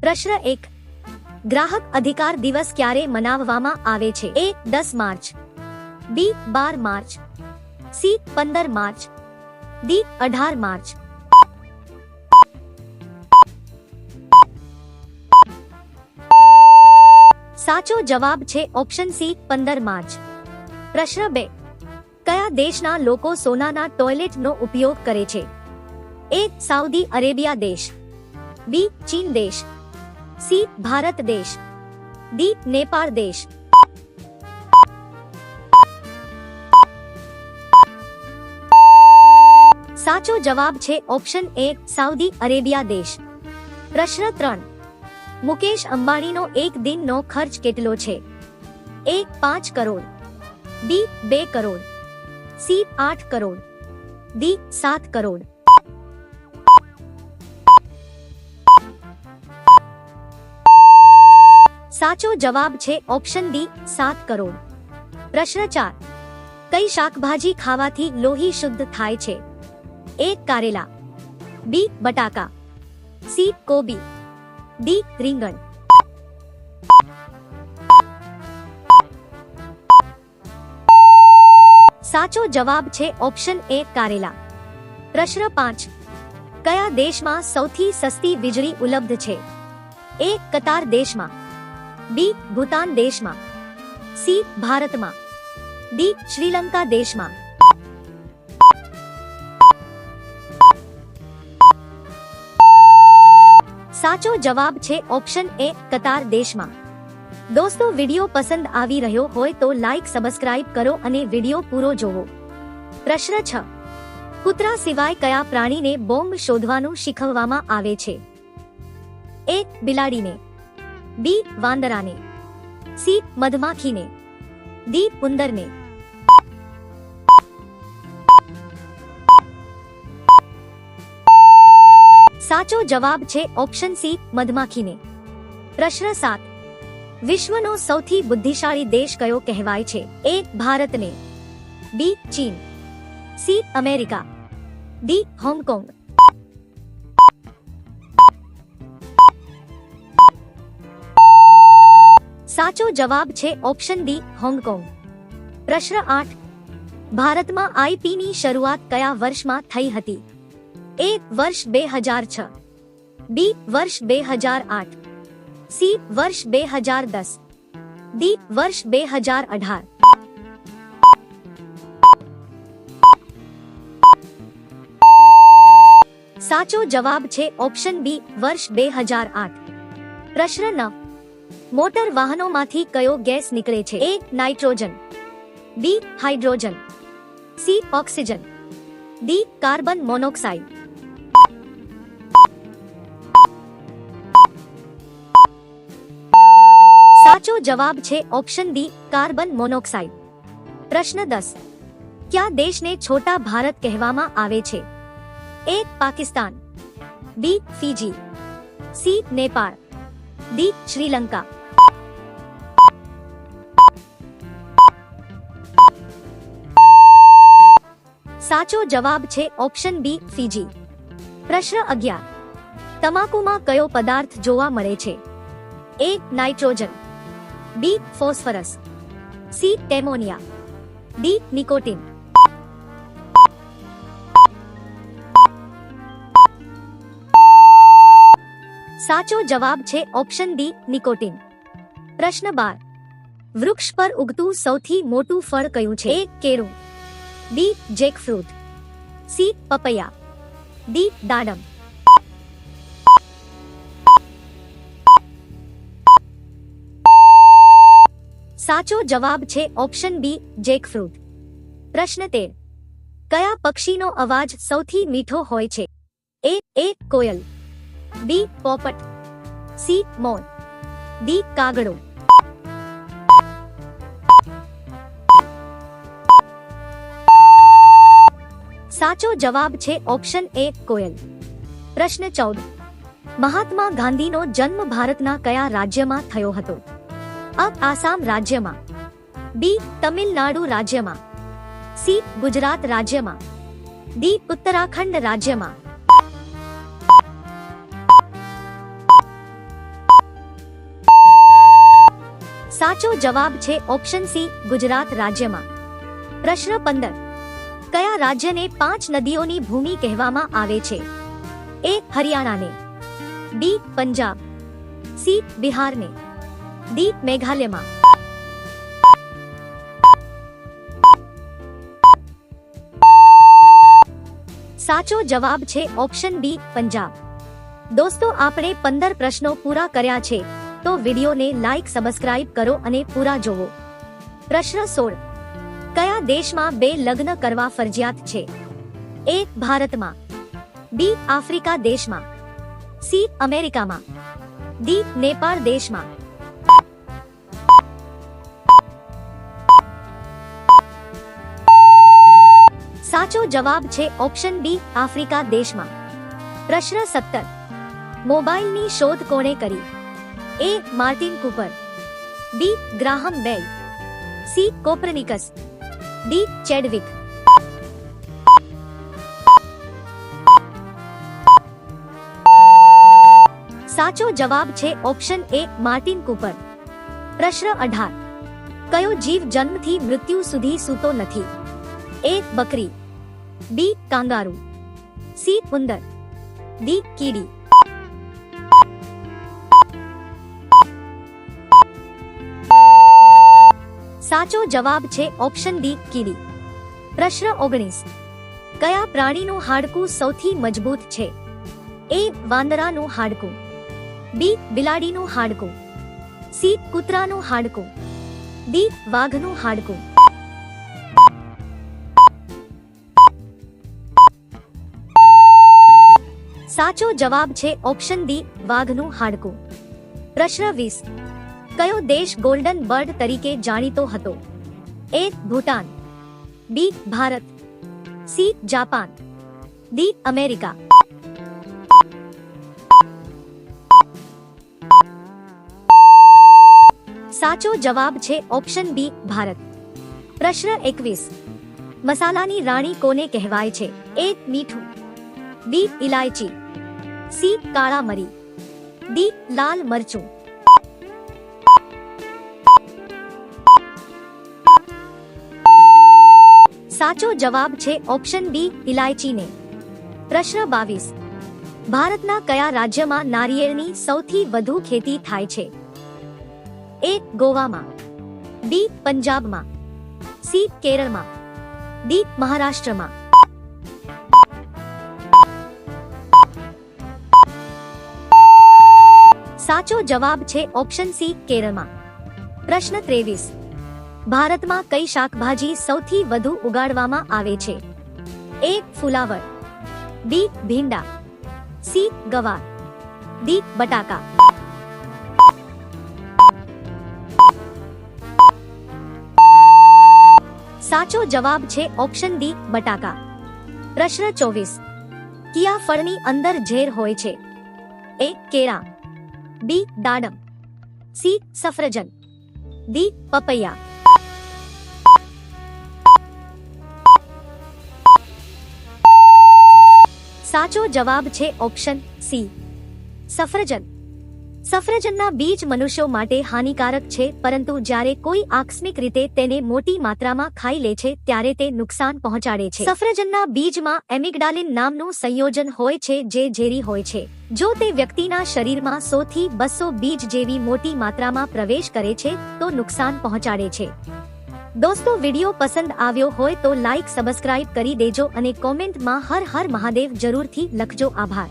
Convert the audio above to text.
પ્રશ્ન એક. ગ્રાહક અધિકાર દિવસ ક્યારે મનાવવામાં આવે છે? એ, દસ માર્ચ. બી, બાર માર્ચ. સી, પંદર માર્ચ. ડી, અઢાર માર્ચ. સાચો જવાબ છે ઓપ્શન સી, પંદર માર્ચ. પ્રશ્ન બે. કયા દેશના લોકો સોનાના ટોયલેટનો ઉપયોગ કરે છે? એ, સાઉદી અરેબિયા દેશ. બી, ચીન દેશ. સી, ભારત દેશ. ડી, નેપાળ દેશ. સાચો જવાબ છે ઓપ્શન એ, સાઉદી અરેબિયા દેશ. પ્રશ્ન ત્રણ. મુકેશ અંબાણીનો એક દિનનો ખર્ચ કેટલો છે? એ, પાંચ કરોડ. બી, બે કરોડ. સી, આઠ કરોડ. ડી, સાત કરોડ. સાચો જવાબ છે ઓપ્શન ડી, સાત કરોડ. પ્રશ્ન ચાર. કઈ શાકભાજી ખાવાથી લોહી શુદ્ધ થાય છે? એ, કારેલા. બી, બટાકા. સી, કોબી. ડી, રીંગણ. સાચો જવાબ છે ઓપ્શન એ, કારેલા. પ્રશ્ન પાંચ. કયા દેશમાં સૌથી સસ્તી વીજળી ઉપલબ્ધ છે? એ, કતાર દેશમાં. બી, ભૂતાન દેશમાં. સી, ભારતમાં. ડી, શ્રીલંકા દેશમાં. સાચો જવાબ છે ઓપ્શન એ, કતાર દેશમાં. દોસ્તો, વિડિયો પસંદ આવી રહ્યો હોય તો લાઈક, સબસ્ક્રાઇબ કરો અને વિડિયો પૂરો જોવો. પ્રશ્ન છ. કૂતરા સિવાય કયા પ્રાણીને બોમ્બ શોધવાનું શીખવવામાં આવે છે? એક બિલાડીને. બી વાંદરાને સી મધમાખીને ડી ઉંદરને સાચો જવાબ છે ઓપ્શન સી મધમાખીને પ્રશ્ન સાત વિશ્વનો સૌથી બુદ્ધિશાળી દેશ કયો કહેવાય છે એ ભારતને બી ચીન સી અમેરિકા ડી હોંગકોંગ સાચો જવાબ છે ઓપ્શન ડી, હોંગકોંગ. પ્રશ્ન આઠ. ભારતમાં આઈપીની શરૂઆત કયા વર્ષમાં થઈ હતી? એ, વર્ષ બે હજાર છ. બી, વર્ષ બે હજાર આઠ. સી, વર્ષ બે હજાર દસ. ડી, વર્ષ બે હજાર અઢાર. સાચો જવાબ છે ઓપ્શન બી વર્ષ બે હજાર આઠ. પ્રશ્ન નવ. મોટર વાહનોમાંથી કયો ગેસ નીકળે છે? A nitrogen. B hydrogen. C oxygen. D carbon monoxide. સાચો જવાબ છે ઓપ્શન ડી કાર્બન મોનોક્સાઇડ. પ્રશ્ન દસ. કયા દેશને છોટા ભારત કહેવામાં આવે છે? A Pakistan. B Fiji. C Nepal. D Sri Lanka. સાચો જવાબ છે ઓપ્શન બી ફીજી પ્રશ્ન અગિયાર. તમાકુમાં કયો પદાર્થ જોવા મળે છે? A, nitrogen. B, phosphorus. C, ammonia. D, nicotine. સાચો જવાબ છે ઓપ્શન ડી, નિકોટિન. પ્રશ્ન બાર. વૃક્ષ પર ઉગતું સૌથી મોટું ફળ કયું છે? કેળું. બી જેકફ્રૂટ સી પપૈયા ડી દાડમ સાચો જવાબ છે ઓપ્શન બી જેકફ્રૂટ પ્રશ્ન તેર કયા પક્ષીનો અવાજ સૌથી મીઠો હોય છે એ એ કોયલ બી પોપટ સી મોર ડી કાગડો સાચો જવાબ છે ઓપ્શન એ કોયલ. પ્રશ્ન ચૌદ. મહાત્મા ગાંધીનો જન્મ ભારતના કયા રાજ્યમાં થયો હતો? અ. આસામ રાજ્યમાં. બી. તમિલનાડુ રાજ્યમાં. સી. ગુજરાત રાજ્યમાં. ડી. ઉત્તરાખંડ રાજ્યમાં. સાચો જવાબ છે ઓપ્શન સી ગુજરાત રાજ્યમાં. પ્રશ્ન પંદર. કયા રાજ્યને પાંચ નદીઓની ભૂમિ કહેવામાં આવે છે? એ, હરિયાણાને. બી, પંજાબ. સી, બિહારને. ડી, મેઘાલયમાં. સાચો જવાબ છે ઓપ્શન બી, પંજાબ. દોસ્તો, આપણે પંદર પ્રશ્નો પૂરા કર્યા છે, તો વિડીયોને લાઈક, સબસ્ક્રાઇબ કરો અને પૂરા જોવો. પ્રશ્ન સોળ. દેશમાં બે લગ્ન કરવા ફરજિયાત છે. એ ભારતમાં, બી આફ્રિકા દેશમાં, સી અમેરિકામાં, ડી નેપાળ દેશમાં. સાચો જવાબ છે ઓપ્શન બી આફ્રિકા દેશમાં. પ્રશ્ન સત્તર. મોબાઈલની શોધ કોણે કરી? A Martin Cooper, B Graham Bell, C Copernicus. D Chadwick. સાચો જવાબ છે ઓપ્શન એ માર્ટિન કુપર. પ્રશ્ન અઢાર. કયો જીવ જન્મથી મૃત્યુ સુધી સૂતો નથી? એ બકરી. B kangaroo. સી ઉંદર. ડી કીડી. સાચો જવાબ છે ઓપ્શન ડી, કીડી. પ્રશ્ન ઓગણીસ. કયા પ્રાણીનું હાડકું સૌથી મજબૂત છે? એ, વાંદરાનું હાડકું. બી, બિલાડીનું હાડકું. સી, કૂતરાનું હાડકું. ડી, વાઘનું હાડકું. સાચો જવાબ છે ઓપ્શન ડી, વાઘનું હાડકું. પ્રશ્ન વીસ. કયો દેશ ગોલ્ડન બર્ડ તરીકે જાણીતો હતો? A Bhutan B Bharat C Japan D America સાચો જવાબ છે ઓપ્શન બી ભારત. પ્રશ્ન એકવીસ. મસાલાની રાણી કોને કહેવાય છે? એ મીઠું બી ઇલાયચી સી કાળા મરી ડી લાલ મરચું સાચો જવાબ છે ઓપ્શન બી ઇલાયચીને પ્રશ્ન બાવીસ. ભારતના કયા રાજ્યમાં નારિયેળની સૌથી વધુ ખેતી થાય છે? એ, ગોવામાં. બી, પંજાબમાં. સી, કેરળમાં. ડી, મહારાષ્ટ્રમાં. સાચો જવાબ છે ઓપ્શન સી, કેરળમાં. પ્રશ્ન ત્રેવીસ. ભારતમાં કઈ શાકભાજી સૌથી વધુ ઉગાડવામાં આવે છે? એ, ફુલાવર. બી, ભીંડા. સી, ગવાર. ડી, બટાકા. સાચો જવાબ છે ઓપ્શન ડી, બટાકા. પ્રશ્ન ચોવીસ. કિયા ફળની અંદર ઝેર હોય છે? એ, કેળા. બી, દાડમ. સી, સફરજન. ડી, પપૈયા. સાચો જવાબ છે ઓપ્શન સી. સફરજન. સફરજનના બીજ મનુષ્યો માટે હાનિકારક છે, પરંતુ જ્યારે કોઈ આકસ્મિક રીતે તેને મોટી માત્રામાં ખાઈ લે છે, ત્યારે તે નુકસાન પહોંચાડે છે. સફરજનના બીજમાં એમિગડાલિન નામનું સંયોજન હોય છે, જે ઝેરી હોય છે. જો તે વ્યક્તિના શરીરમાં સો થી બસો બીજ જેવી મોટી માત્રામાં પ્રવેશ કરે છે, તો નુકસાન પહોંચાડે છે. દોસ્તો, વિડિયો પસંદ આવ્યો હોય તો લાઈક, સબસ્ક્રાઇબ કરી દેજો અને કોમેન્ટમાં હર હર મહાદેવ જરૂરથી લખજો. આભાર.